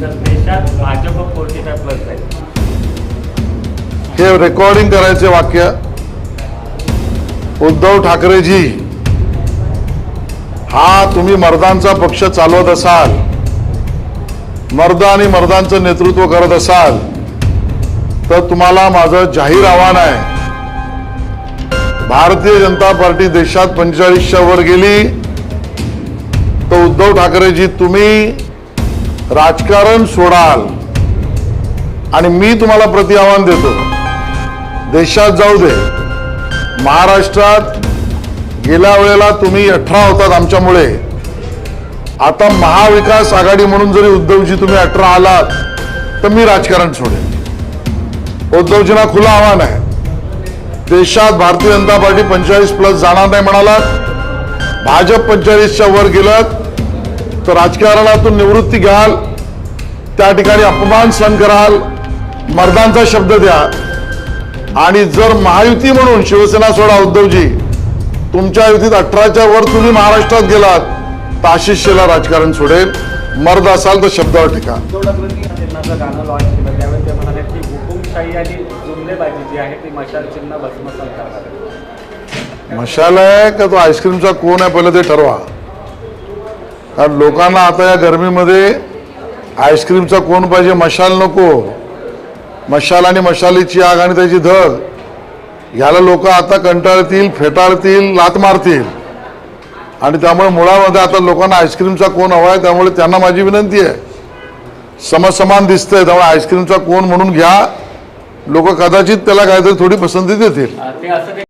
देशात Bhajap forty five plus आहे? हे रेकॉर्डिंग करायचे वाक्य. उद्धव ठाकरेजी हा तुम्ही मर्दांचा पक्ष चालवत असाल मर्द आणि मर्दांचं नेतृत्व करत असाल तर तुम्हाला माझं जाहीर आव्हान आहे. भारतीय जनता पार्टी देशात पंचेचाळीसच्या वर गेली तर उद्धव ठाकरेजी तुम्ही राजकारण सोडाल. आणि मी तुम्हाला प्रति आव्हान देतो. देशात जाऊ दे. महाराष्ट्रात गेल्या वेळेला तुम्ही अठरा होतात आमच्यामुळे. आता महाविकास आघाडी म्हणून जरी उद्धवजी तुम्ही अठरा आलात तर मी राजकारण सोडेन. उद्धवजींना खुलं आव्हान आहे. देशात भारतीय जनता पार्टी पंचेचाळीस प्लस जाणार नाही म्हणालात. भाजप पंचेचाळीसच्या वर गेलात. तर राजकारणातून निवृत्ती घ्याल त्या ठिकाणी अपमान सहन कराल मर्दांचा शब्द द्या. आणि जर महायुती म्हणून शिवसेना सोडा उद्धवजी तुमच्या युतीत अठराच्या वर तुम्ही महाराष्ट्रात गेलात तर आशिष शेला राजकारण सोडेल. मर्द असाल तर शब्दावर टिका. मशाल आहे का तो आईस्क्रीमचा कोण आहे? पहिलं ते ठरवा. कारण लोकांना आता या गरमीमध्ये आईस्क्रीमचा कोण पाहिजे? मशाल नको. मशाल आणि मशालीची आग आणि त्याची धग ह्याला लोक आता कंटाळतील फेटाळतील लात मारतील. आणि त्यामुळे मुळामध्ये आता लोकांना आईस्क्रीमचा कोण हवा आहे त्यामुळे त्यांना माझी विनंती आहे. समसमान दिसतंय त्यामुळे आईस्क्रीमचा कोण म्हणून घ्या. लोक कदाचित त्याला काहीतरी थोडी पसंती देतील.